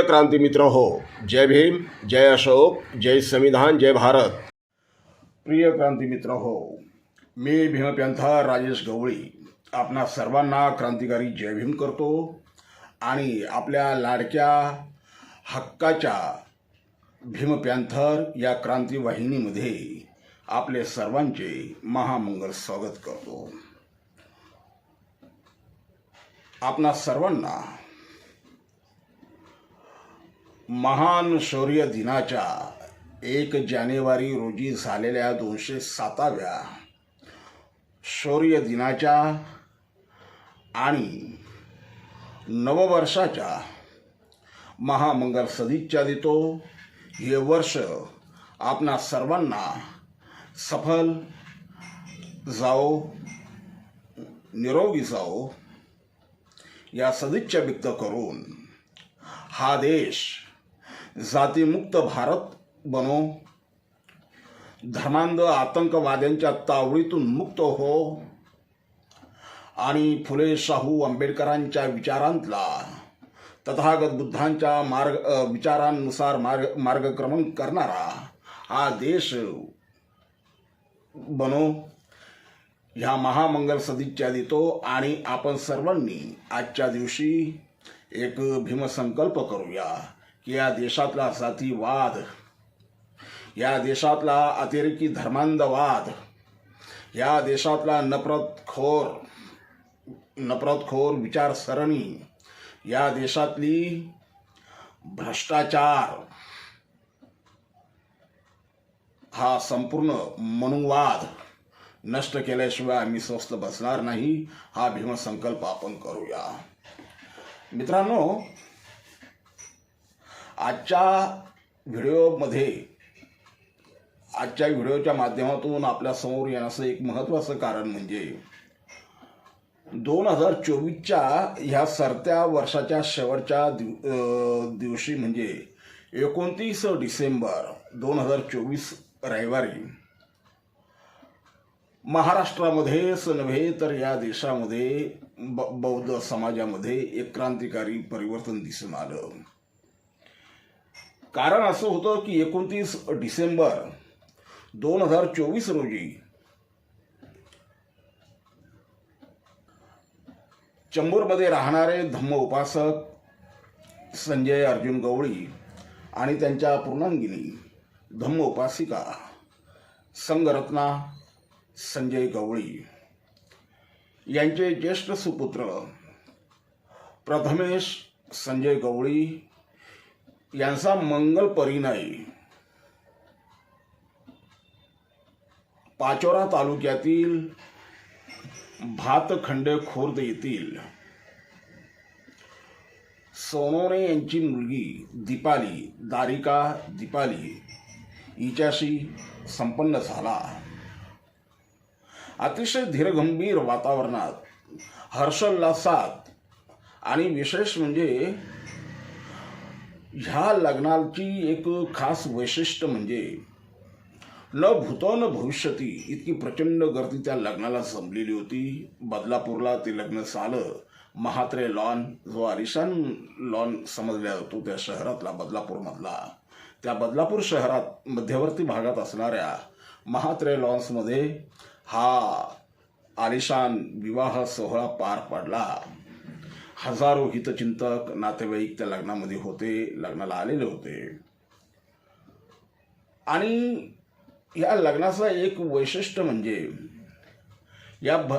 प्रिय क्रांती मित्र हो जय भीम जय अशोक जय संविधान जय भारत। प्रिय क्रांती मित्र हो मी भीमपंथा राजेश गवळी आपणा सर्वांना क्रांतिकारी जय भीम करतो आणि आपल्या लाडक्या हक्काच्या भीमपॅन्थर या क्रांती वाहिनीमध्ये आपले सर्वांचे महामंगल स्वागत करतो. आपणा सर्वांना महान शौर्य दिनाच्या एक जानेवारी रोजी झालेल्या दोनशे साताव्या शौर्य दिनाच्या आणि नववर्षाच्या महामंगल सदिच्छा देतो. हे वर्ष आपणा सर्वांना सफल जाओ निरोगी जाओ या सदिच्छा व्यक्त करून हा देश जातीमुक्त भारत बनो. धर्मांध आतंकवाद्यांच्या तावडीतून मुक्त हो. आणि फुले शाहू आंबेडकरांच्या विचारांतला तथागत बुद्धांच्या मार्ग विचारांनुसार मार्ग मार्गक्रमण करणारा हा देश बनो. ह्या महामंगल सदिच्छा देतो आणि आपण सर्वांनी आजच्या दिवशी एक भीमसंकल्प करूया. की या देशातला जातीवाद या देशातला अतिरेकी धर्मांधवाद या देशातला नफरतखोर नफरतखोर विचारसरणी या देशातली भ्रष्टाचार हा संपूर्ण मनुवाद नष्ट केल्याशिवाय आम्ही स्वस्त बसणार नाही हा भीमसंकल्प आपण करूया. मित्रांनो आजच्या व्हिडिओमध्ये आजच्या व्हिडिओच्या माध्यमातून आपल्यासमोर येण्याचं एक महत्त्वाचं कारण म्हणजे दोन हजार चोवीसच्या ह्या सरत्या वर्षाच्या शेवटच्या दिव दिवशी म्हणजे एकोणतीस डिसेंबर दोन हजार चोवीस रविवारी महाराष्ट्रामध्येच नव्हे तर या देशामध्ये ब बौद्ध समाजामध्ये एक क्रांतिकारी परिवर्तन दिसून आलं. कारण असं होतं की एकोणतीस डिसेंबर दोन हजार चोवीस रोजी चंबूरमध्ये राहणारे धम्म उपासक संजय अर्जुन गवळी आणि त्यांच्या पूर्णांगिनी धम्म उपासिका संगरत्ना संजय गवळी यांचे ज्येष्ठ सुपुत्र प्रथमेश संजय गवळी यांचा मंगल परिणय. पाचोरा तालुक्यातील भातखंडे खुर्द येथील सोनोने यांची मुलगी दीपाली दारिका दीपाली हिच्याशी संपन्न झाला. अतिशय धीरगंभीर वातावरणात हर्षोल्लासात आणि विशेष म्हणजे ह्या लग्नाची एक खास वैशिष्ट्य म्हणजे न भूतो न भविष्यती इतकी प्रचंड गर्दी त्या लग्नाला जमलेली होती. बदलापूरला ते लग्न झालं. महात्रे लॉन जो आलिशान लॉन समजला जातो त्या शहरातला बदलापूरमधला. त्या बदलापूर शहरात मध्यवर्ती भागात असणाऱ्या महात्रे लॉन्समध्ये हा आलिशान विवाह सोहळा पार पडला. हजारो हितचिंतक नातेवाईक त्या लग्नामध्ये होते लग्नाला आलेले होते. आणि या लग्नाचं एक वैशिष्ट्य म्हणजे या भ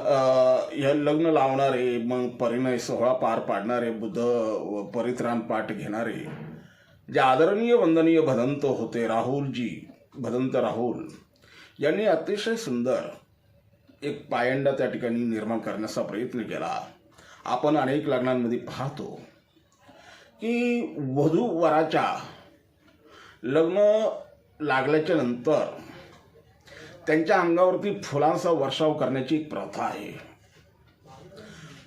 या लग्न लावणारे मग परिणय सोहळा पार पाडणारे बुद्ध व परित्राण पाठ घेणारे जे आदरणीय वंदनीय भदंत होते राहुलजी भदंत राहुल यांनी अतिशय सुंदर एक पायंडा त्या ठिकाणी निर्माण करण्याचा प्रयत्न केला. आपण अनेक लग्नांमध्ये पाहतो की वधू वराच्या लग्न लागल्याच्या नंतर त्यांच्या अंगावरती फुलांचा वर्षाव करण्याची एक प्रथा आहे.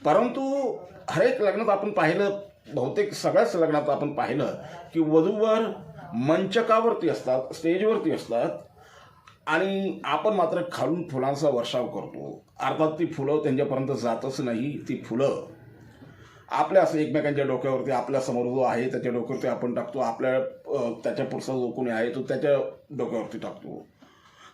परंतु हरेक लग्नात आपण पाहिलं बहुतेक सगळ्याच लग्नात आपण पाहिलं की वधूवर मंचकावरती असतात स्टेजवरती असतात आणि आपण मात्र खालून फुलांचा वर्षाव करतो. अर्थात ती फुलं त्यांच्यापर्यंत जातच नाही ती फुलं. आपल्या असं एकमेकांच्या डोक्यावरती आपल्यासमोर जो आहे त्याच्या डोक्यावरती आपण टाकतो. आपल्या त्याच्या पुढचा जो कोणी आहे तो त्याच्या डोक्यावरती टाकतो.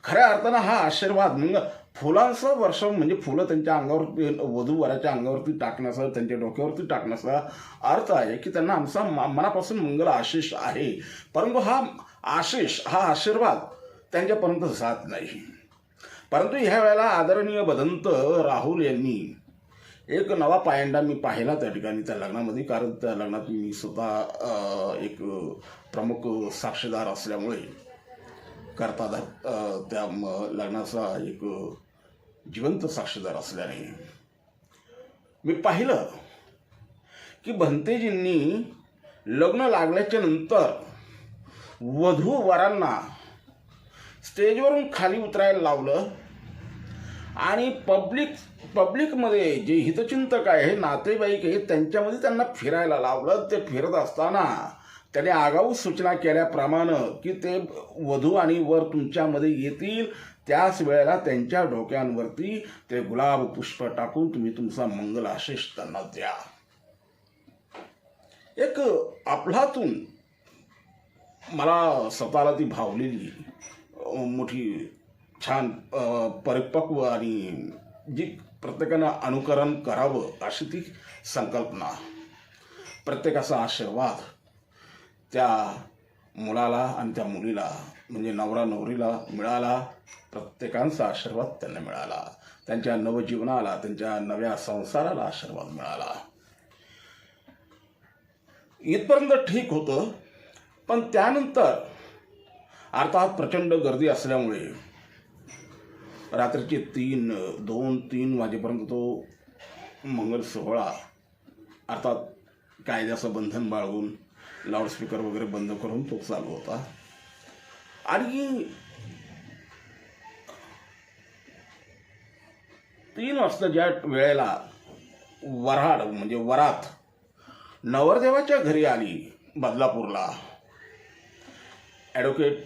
खऱ्या अर्थानं हा आशीर्वाद मग फुलांचं वर्ष म्हणजे फुलं त्यांच्या अंगावर वधू वराच्या अंगावरती टाकण्याचा त्यांच्या डोक्यावरती टाकण्याचा अर्थ आहे की त्यांना आमचा मनापासून मंगल आशिष आहे. परंतु हा आशिष हा आशीर्वाद त्यांच्यापर्यंत जात नाही. परंतु ह्या वेळेला आदरणीय बदंत राहुल यांनी एक नवा पायंडा मी पाहिला त्या ठिकाणी त्या लग्नामध्ये. कारण त्या लग्नात मी स्वतः एक प्रमुख साक्षीदार असल्यामुळे करता ध- त्या लग्नाचा एक जिवंत साक्षीदार असल्याने मी पाहिलं की भंतेजींनी लग्न लागल्याच्या नंतर वधू वरांना स्टेजवरून खाली उतरायला लावलं. आणि पब्लिक पब्लिकमध्ये जे हितचिंतक आहे नातेवाईक आहे त्यांच्यामध्ये त्यांना फिरायला लावलं. ते फिरत असताना त्याने आगाऊ सूचना केल्याप्रमाणे की ते वधू आणि वर तुमच्यामध्ये येतील. त्याच वेळेला त्यांच्या डोक्यांवरती ते गुलाब पुष्प टाकून तुम्ही तुमचा मंगल आशिष त्यांना द्या. एक आपलातून मला स्वतःला ती भावलेली मोठी छान परिपक्व आणि जी प्रत्येकानं अनुकरण करावं अशी ती संकल्पना. प्रत्येकाचा आशीर्वाद त्या मुलाला आणि त्या मुलीला म्हणजे नवरा नवरीला मिळाला प्रत्येकांचा आशीर्वाद त्यांना मिळाला. त्यांच्या नवजीवनाला त्यांच्या नव्या संसाराला आशीर्वाद मिळाला. इथपर्यंत ठीक होतं पण त्यानंतर अर्थात प्रचंड गर्दी असल्यामुळे रात्रीचे तीन दोन तीन वाजेपर्यंत तो मंगल सोहळा अर्थात कायद्याचं बंधन बाळगून लाऊडस्पीकर वगैरे बंद करून तो चालू होता. आणि तीन वाजता ज्या वेळेला वऱ्हाड म्हणजे वरात नवरदेवाच्या घरी आली बदलापूरला ॲडव्होकेट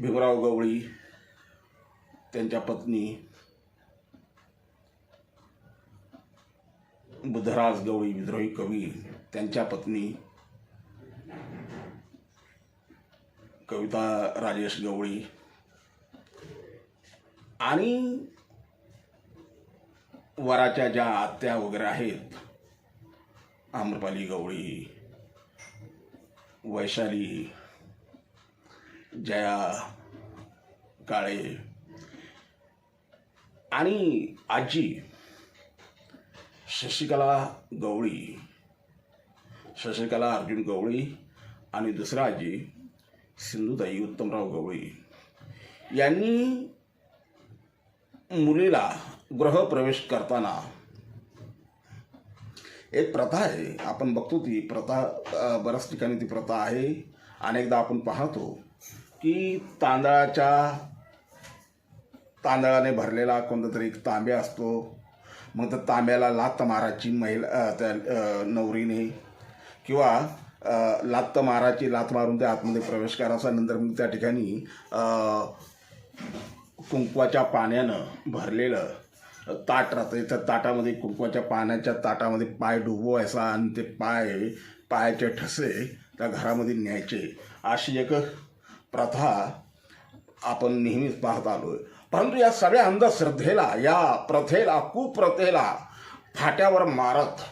भीमराव गवळी त्यांच्या पत्नी बुद्धराज गवळी विद्रोही कवी त्यांच्या पत्नी कविता राजेश गवळी. आणि वराच्या ज्या आत्या वगैरे आहेत आम्रपाली गवळी वैशाली जया काळे आणि आजी शशिकला गवळी शशिकला अर्जुन गवळी आणि दुसरा आजी सिंधुताई उत्तमराव गवळी. यांनी मुलीला गृहप्रवेश करताना एक प्रथा आहे. आपण बघतो ती प्रथा बऱ्याच ठिकाणी ती प्रथा आहे. अनेकदा आपण पाहतो की तांदळाच्या तांदळाने भरलेला कोणता तरी एक तांब्या असतो. मग त्या तांब्याला लात मारायची महिला त्या नवरीने. किंवा लात मारायची लात मारून त्या आतमध्ये प्रवेश करायचा. नंतर मग त्या ठिकाणी कुंकवाच्या पाण्यानं भरलेलं ताट राहतं. त्या ताटामध्ये कुंकवाच्या पाण्याच्या ताटामध्ये पाय डुबवायचा आणि ते पाय पायाचे ठसे त्या घरामध्ये न्यायचे. अशी एक प्रथा आपण नेहमीच पाहत आलो आहे परंतु या सगळ्या अंधश्रद्धेला या प्रथेला कुप्रथेला फाट्यावर मारत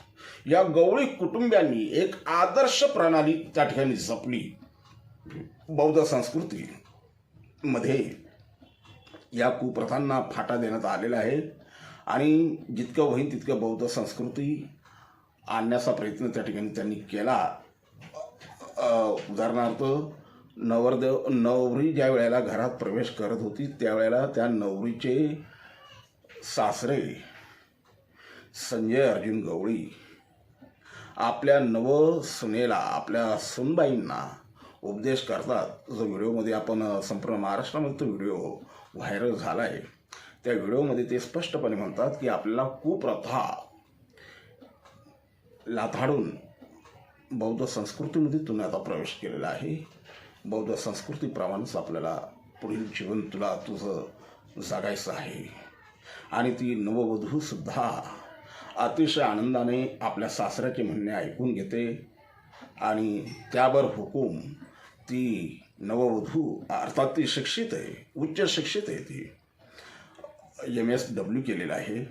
या गवळी कुटुंबियांनी एक आदर्श प्रणाली त्या ठिकाणी जपली. बौद्ध संस्कृतीमध्ये या कुप्रथांना फाटा देण्यात आलेला आहे. आणि जितकं होईल तितकं बौद्ध संस्कृती आणण्याचा प्रयत्न त्या ठिकाणी त्यांनी केला. उदाहरणार्थ नवरदेव नवरी ज्या वेळेला घरात प्रवेश करत होती त्यावेळेला त्या नवरीचे सासरे संजय अर्जुन गवळी आपल्या नव सुनेला आपल्या सुनबाईंना उपदेश करतात. जो व्हिडिओमध्ये आपण संपूर्ण महाराष्ट्रामध्ये तो व्हिडिओ व्हायरल झाला आहे त्या व्हिडिओमध्ये ते स्पष्टपणे म्हणतात की आपल्याला कुप्रथा लाथाडून बौद्ध संस्कृतीमध्ये तुम्ही आता प्रवेश केलेला आहे. बौद्ध संस्कृतीप्रमाणेच आपल्याला पुढील जीवन तुला तुझं जगायचं आहे. आणि ती नववधूसुद्धा अतिशय आनंदाने आपल्या सासऱ्याचे म्हणणे ऐकून घेते आणि त्यावर हुकूम ती नववधू अर्थात ती शिक्षित आहे उच्च शिक्षित आहे ती. एम एस डब्ल्यू केलेलं आहे.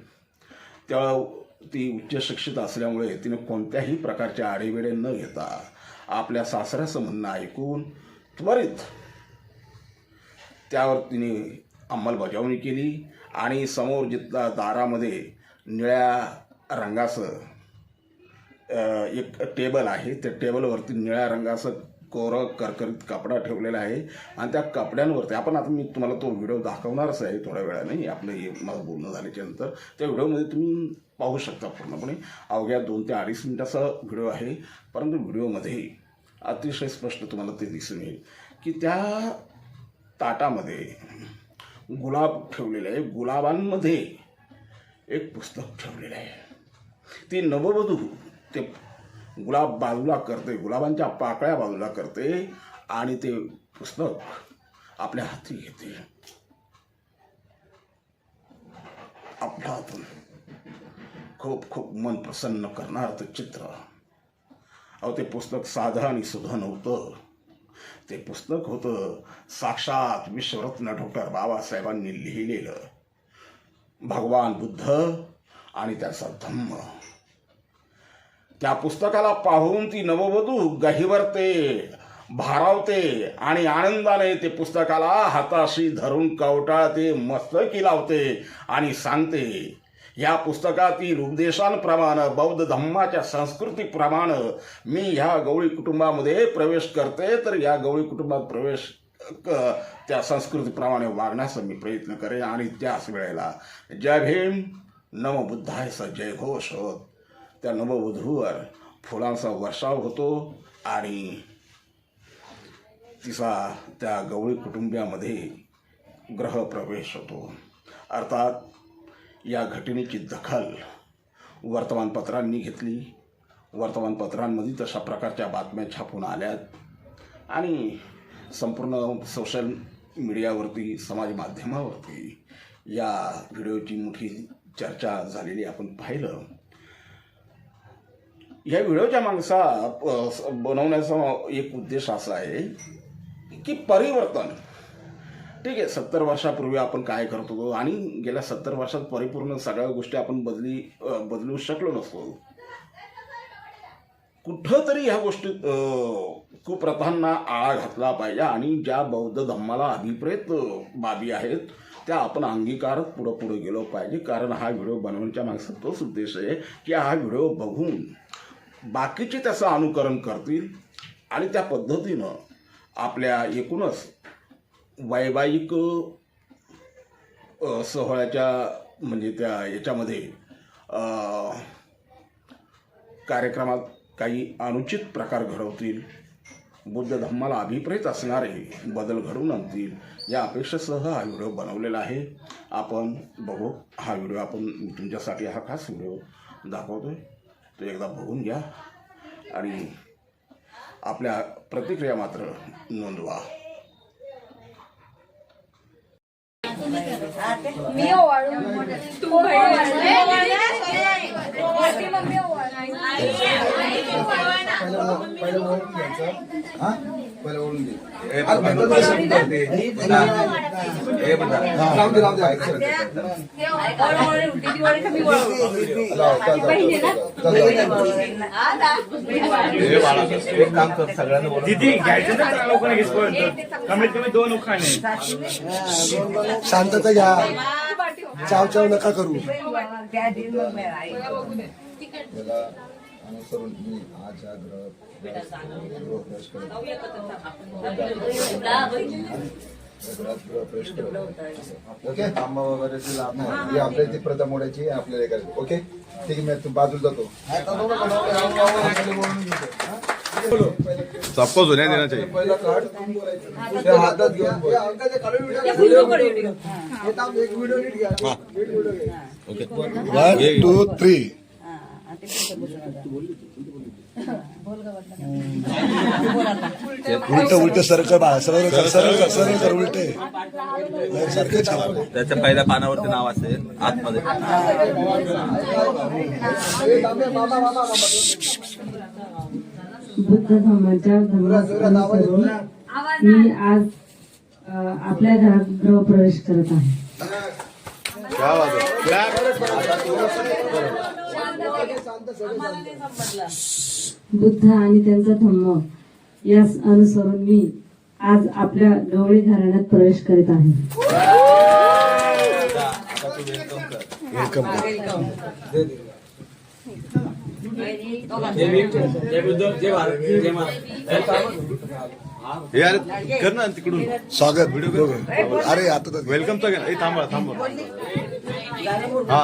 त्या ती उच्च शिक्षित असल्यामुळे तिने कोणत्याही प्रकारच्या आडेवेडे न घेता आपल्या सासऱ्याचं म्हणणं ऐकून त्वरित त्यावर तिने अंमलबजावणी केली आणि समोर जिथला दारामध्ये निळ्या रंगाचं एक टेबल आहे. त्या टेबलवरती निळ्या रंगाचं कोरं करकरीत कपडा ठेवलेला आहे आणि त्या कपड्यांवरती आपण आता मी तुम्हाला तो व्हिडिओ दाखवणारच आहे थोड्या वेळाने आपलं हे माझं बोलणं झाल्याच्यानंतर. त्या व्हिडिओमध्ये तुम्ही पाहू शकता पूर्णपणे. अवघ्या दोन ते अडीच मिनिटाचा व्हिडिओ आहे परंतु व्हिडिओमध्ये अतिशय स्पष्ट तुम्हाला ते दिसून येईल की त्या ताटामध्ये गुलाब ठेवलेले आहे. गुलाबांमध्ये एक पुस्तक ठेवलेलं आहे. ती नववधू ते गुलाब बाजूला करते गुलाबांच्या पाकळ्या बाजूला करते आणि ते पुस्तक आपल्या हाती घेते. आपल्या हातून खूप खूप मन प्रसन्न करणारं ते चित्र. अहो ते पुस्तक साधं आणि सुधं नव्हतं. ते पुस्तक होतं साक्षात विश्वरत्न डॉक्टर बाबासाहेबांनी लिहिलेलं. भगवान बुद्ध आणि त्याचा धम्म. त्या पुस्तकाला पाहून ती नववधू गहिवरते भारावते आणि आनंदाने ते पुस्तकाला हाताशी धरून कवटाळते मस्तकी लावते आणि सांगते ह्या पुस्तकातील उपदेशांप्रमाणे बौद्ध धम्माच्या संस्कृतीप्रमाणे मी ह्या गवळी कुटुंबामध्ये प्रवेश करते तर या गवळी कुटुंबात प्रवेश क- त्या संस्कृतीप्रमाणे वागण्याचा मी प्रयत्न करेन. आणि त्याच वेळेला जय भीम नवबुद्धायचा जयघोष होत त्या नववधूवर फुलांचा वर्षाव होतो आणि तिचा त्या गवळी कुटुंबियामध्ये ग्रहप्रवेश होतो. अर्थात या घटनेची दखल वर्तमानपत्रांनी घेतली. वर्तमानपत्रांमध्ये तशा प्रकारच्या बातम्या छापून आल्यात. आणि संपूर्ण सोशल मीडियावरती समाज माध्यमावरती या व्हिडिओची मोठी चर्चा झालेली आपण पाहिलं. या व्हिडिओच्या माणसा बनवण्याचा एक उद्देश असा आहे की परिवर्तन ठीक आहे सत्तर वर्षापूर्वी आपण काय करत होतो आणि गेल्या सत्तर वर्षात परिपूर्ण सगळ्या गोष्टी आपण बदली बदलू शकलो नसतो. कुठंतरी ह्या गोष्टी कुप्रथांना आळा घातला पाहिजे आणि ज्या बौद्ध धम्माला अभिप्रेत बाबी आहेत त्या आपण अंगीकारत पुढं पुढे गेलो पाहिजे. कारण हा व्हिडिओ बनवण्याच्या मागचा तोच उद्देश आहे की हा व्हिडिओ बघून बाकीचे त्याचं अनुकरण करतील आणि त्या पद्धतीनं आपल्या एकूणच वैवाहिक सोहळ्याच्या म्हणजे त्या याच्यामध्ये कार्यक्रमात काही अनुचित प्रकार घडवतील. बुद्ध धम्माला अभिप्रेत असणारे बदल घडवून आणतील. या अपेक्षेसह हा व्हिडिओ बनवलेला आहे. आपण बघू हा व्हिडिओ आपण तुमच्यासाठी हा खास व्हिडिओ दाखवतो आहे तो एकदा बघून घ्या. आणि आपल्या प्रतिक्रिया मात्र नोंदवा. मी ओवाळून तू मोठी मम्मी पहिलं ओळखून घ्यायचं हा? पहिलं ओळखून घे आज मेंबर कसं करते? हा, राहू दे राहू दे. ऐक सर. लाव, चल, चल, चल, चल. एक काम कर सगळ्यांना बोलव. दिदी घ्यायचं ना त्याला लोकांना घेतपर्यंत कमीत कमी दोन उखाणे. शांतता घ्या. चाव चाव नका करू. अनुसरून मी आज या ग्रह गृहप्रवेश करत. ओके? आंबा वगैरे ते ही आपल्या इथे प्रथा मोडायची आहे, आपल्याला करायचं. ओके? ठीक आहे मी बाजूला जातो. सबको सुनाई देना चाहिए पहिला कार्ड ते हातात घेऊन बोल. व्हिडिओ काढ, व्हिडिओ. हे थांब, एक व्हिडिओ नीट घ्या. नीट व्हिडिओ घ्या. Okay One, two, three. उलट उलट बाळा सरळ सरळ सरळ कर उलटे. सारखे त्याच्या पहिल्या पानावरती नाव असेल आतमध्ये. बुद्ध धर्माच्या मी आज आपल्या घरात गृहप्रवेश करत आहे. बुद्ध आणि त्यांचा धम्म यास अनुसरून मी आज आपल्या गवळी घराण्यात प्रवेश करीत आहे वेलकम हे यार कर ना तिकडून स्वागत दोघं. अरे आता वेलकम तर थांबा थांबा हा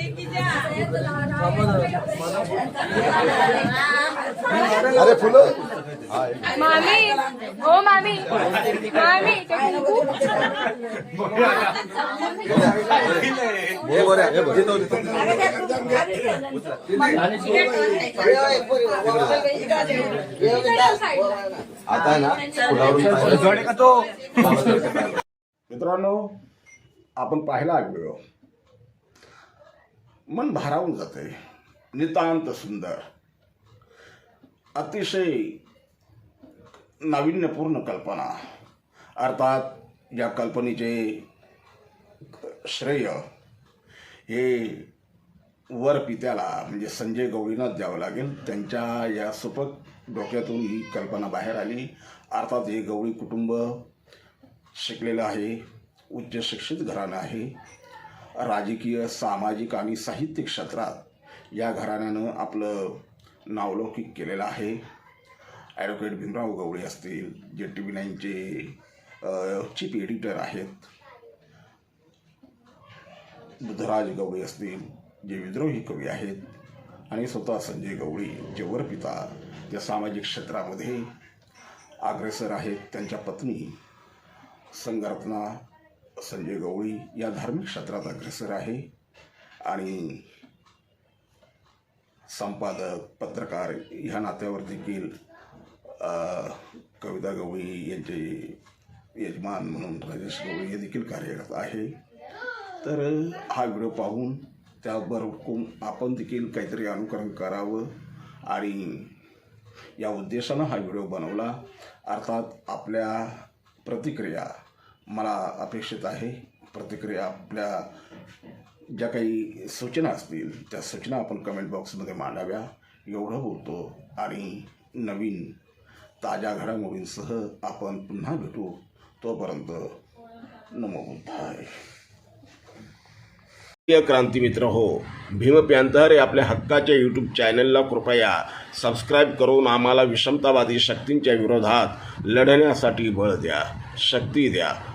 अरे फुलं मामी हो मामी मामी ते कुंकू. हे बरं हे. आता ना. मित्रांनो आपण पाहिला हा व्हिडिओ मन भारावून जाते नितांत सुंदर. अतिशय नाविन्यपूर्ण कल्पना. अर्थात या कल्पनेचे श्रेय हे वर पित्याला म्हणजे संजय गवळींनाच द्यावं लागेल. त्यांच्या या सुपक डोक्यातून ही कल्पना बाहेर आली. अर्थात हे गवळी कुटुंब शिकलेलं आहे. उच्च शिक्षित घराणं आहे. राजकीय सामाजिक आणि साहित्यिक क्षेत्रात या घराण्यानं आपलं नावलौकिक केलेलं आहे. ॲडव्होकेट भीमराव गवळी असतील जे टी व्ही नाईनचे चीफ एडिटर आहेत. बुधराज गवळी असतील जे विद्रोही कवी आहेत. आणि स्वतः संजय गवळी जे वरपिता त्या सामाजिक क्षेत्रामध्ये अग्रेसर आहेत. त्यांच्या पत्नी संगरत्ना संजय गवळी या धार्मिक क्षेत्रात अग्रेसर आहे. आणि संपादक पत्रकार ह्या नात्यावर देखील कविता गवळी यांचे यजमान म्हणून राजेश गवळी हे देखील कार्यरत आहे. तर हा व्हिडिओ पाहून त्याबरोबर आपण देखील काहीतरी अनुकरण करावं आणि या उद्देशानं हा व्हिडिओ बनवला. अर्थात आपल्या प्रतिक्रिया मला अपेक्षित आहे प्रतिक्रिया आपल्या ज्या काही सूचना असतील त्या सूचना आपण कमेंट बॉक्समध्ये मांडाव्या. एवढं बोलतो आणि नवीन ताज्या घडामोडींसह आपण पुन्हा भेटू. तोपर्यंत नमो बुद्धाय प्रिय क्रांतिमित्र हो भीम प्यांतर या आपल्या हक्काच्या यूट्यूब चॅनलला कृपया सबस्क्राईब करून आम्हाला विषमतावादी शक्तींच्या विरोधात लढण्यासाठी बळ द्या शक्ती द्या.